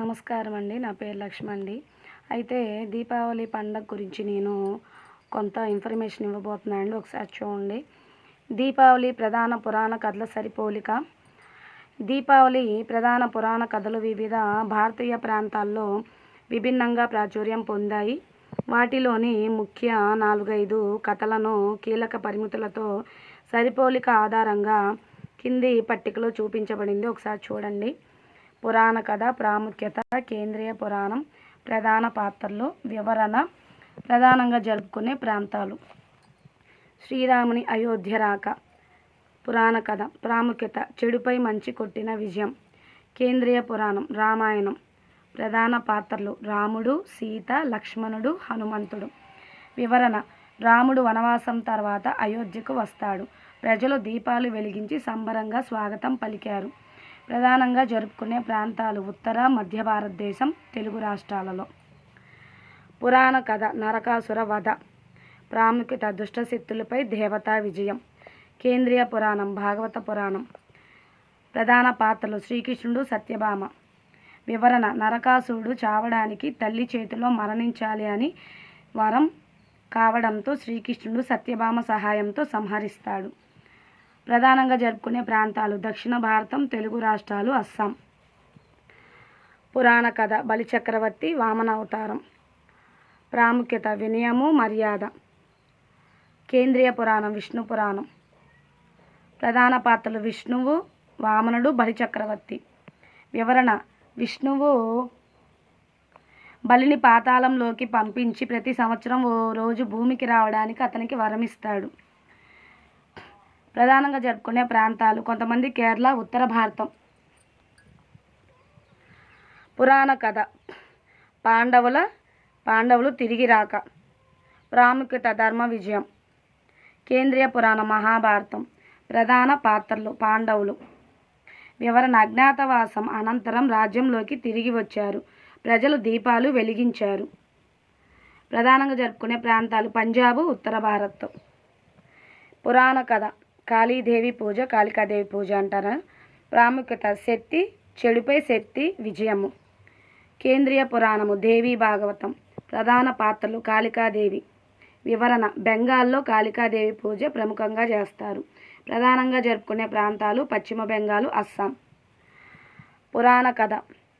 నమస్కారం అండి నా పేరు లక్ష్మి అండి అయితే దీపావళి పండగ గురించి నేను కొంత ఇన్ఫర్మేషన్ ఇవ్వబోతున్నాను అండి ఒకసారి చూడండి. దీపావళి ప్రధాన పురాణ కథల సరిపోలిక. దీపావళి ప్రధాన పురాణ కథలు వివిధ భారతీయ ప్రాంతాల్లో విభిన్నంగా ప్రాచుర్యం పొందాయి. వాటిలోని ముఖ్య నాలుగైదు కథలను కీలక పరిమితులతో సరిపోలిక ఆధారంగా కింది పట్టికలో చూపించబడింది. ఒకసారి చూడండి. పురాణ కథ ప్రాముఖ్యత కేంద్రీయ పురాణం ప్రధాన పాత్రలు వివరణ ప్రధానంగా జరుపుకునే ప్రాంతాలు. శ్రీరాముని అయోధ్య రాక పురాణ కథ ప్రాముఖ్యత చెడుపై మంచి కొట్టిన విజయం కేంద్రీయ పురాణం రామాయణం ప్రధాన పాత్రలు రాముడు సీత లక్ష్మణుడు హనుమంతుడు. వివరణ రాముడు వనవాసం తర్వాత అయోధ్యకు వస్తాడు. ప్రజలు దీపాలు వెలిగించి సంబరంగా స్వాగతం పలికారు. ప్రధానంగా జరుపుకునే ప్రాంతాలు ఉత్తర మధ్య భారతదేశం తెలుగు రాష్ట్రాలలో. పురాణ కథ నరకాసుర వధ ప్రాముఖ్యత దుష్టశక్తులపై దేవతా విజయం కేంద్రీయ పురాణం భాగవత పురాణం. ప్రధాన పాత్రలు శ్రీకృష్ణుడు సత్యభామ. వివరణ నరకాసురుడు చావడానికి తల్లి చేతిలో మరణించాలి అని వరం కావడంతో శ్రీకృష్ణుడు సత్యభామ సహాయంతో సంహరిస్తాడు. ప్రధానంగా జరుపుకునే ప్రాంతాలు దక్షిణ భారతం తెలుగు రాష్ట్రాలు అస్సాం. పురాణ కథ బలిచక్రవర్తి వామన అవతారం. ప్రాముఖ్యత వినయము మర్యాద. కేంద్రీయ పురాణం విష్ణు పురాణం. ప్రధాన పాత్రలు విష్ణువు వామనుడు బలిచక్రవర్తి వివరణ విష్ణువు బలిని పాతాళంలోకి పంపించి ప్రతి సంవత్సరం ఓ రోజు భూమికి రావడానికి అతనికి వరమిస్తాడు. ప్రధానంగా జరుపుకునే ప్రాంతాలు కొంతమంది కేరళ ఉత్తర భారతం. పురాణ కథ. పాండవుల పాండవులు తిరిగి రాక. ప్రాముఖ్యత ధర్మ విజయం. కేంద్రీయ పురాణ మహాభారతం. ప్రధాన పాత్రలు పాండవులు. వివరణ అజ్ఞాతవాసం అనంతరం రాజ్యంలోకి తిరిగి వచ్చారు. ప్రజలు దీపాలు వెలిగించారు. ప్రధానంగా జరుపుకునే ప్రాంతాలు పంజాబు ఉత్తర భారత్. పురాణ కథ. కాళీదేవి పూజ కాళికాదేవి పూజ అంటారు? ప్రాముఖ్యత శక్తి చెడుపై శక్తి విజయము. కేంద్రీయ పురాణము దేవి భాగవతం ప్రధాన పాత్రలు కాళికాదేవి. వివరణ బెంగాల్లో కాళికాదేవి పూజ ప్రముఖంగా చేస్తారు. ప్రధానంగా జరుపుకునే ప్రాంతాలు పశ్చిమ బెంగాల్ అస్సాం. పురాణ కథ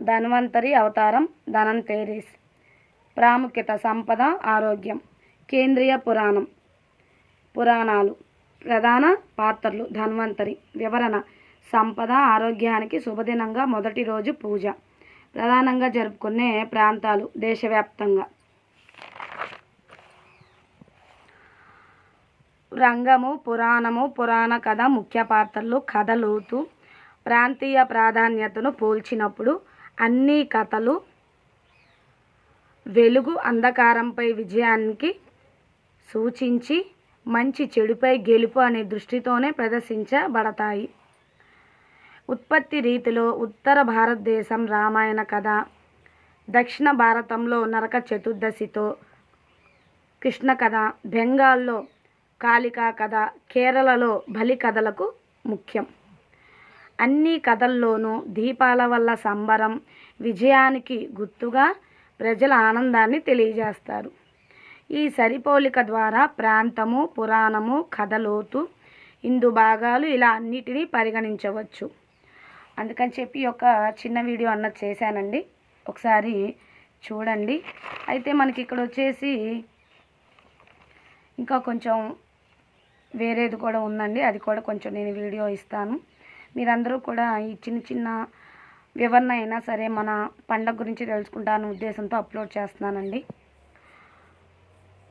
ధన్వంతరి అవతారం ధనంతేరీస్ ప్రాముఖ్యత సంపద ఆరోగ్యం. కేంద్రీయ పురాణం పురాణాలు. ప్రధాన పాత్రలు ధన్వంతరి. వివరణ. సంపద ఆరోగ్యానికి శుభదినంగా మొదటి రోజు పూజ. ప్రధానంగా జరుపుకునే ప్రాంతాలు దేశవ్యాప్తంగా. రంగము పురాణము పురాణ కథ ముఖ్య పాత్రలు కథలోతు ప్రాంతీయ ప్రాధాన్యతను పోల్చినప్పుడు అన్ని కథలు వెలుగు అంధకారంపై విజయానికి సూచించి మంచి చెడుపై గెలుపు అనే దృష్టితోనే ప్రదర్శించబడతాయి. ఉత్పత్తి రీతిలో ఉత్తర భారతదేశం రామాయణ కథ దక్షిణ భారతంలో నరక చతుర్దశితో కృష్ణ కథ బెంగాల్లో కాళికా కథ కేరళలో బలి కథలకు ముఖ్యం. అన్ని కథల్లోనూ దీపాల వల్ల సంబరం విజయానికి గుర్తుగా ప్రజల ఆనందాన్ని తెలియజేస్తారు. ఈ సరిపోలిక ద్వారా ప్రాంతము పురాణము కథలోతు ఇందు భాగాలు ఇలా అన్నిటినీ పరిగణించవచ్చు. అందుకని చెప్పి ఒక చిన్న వీడియో అన్నది చేశానండి. ఒకసారి చూడండి. అయితే మనకి ఇక్కడ వచ్చేసి ఇంకా కొంచెం వేరేది కూడా ఉందండి. అది కూడా కొంచెం నేను వీడియో ఇస్తాను. మీరందరూ కూడా ఈ చిన్న చిన్న వివరణ అయినా సరే మన పండగ గురించి తెలుసుకుంటాను ఉద్దేశంతో అప్లోడ్ చేస్తున్నానండి.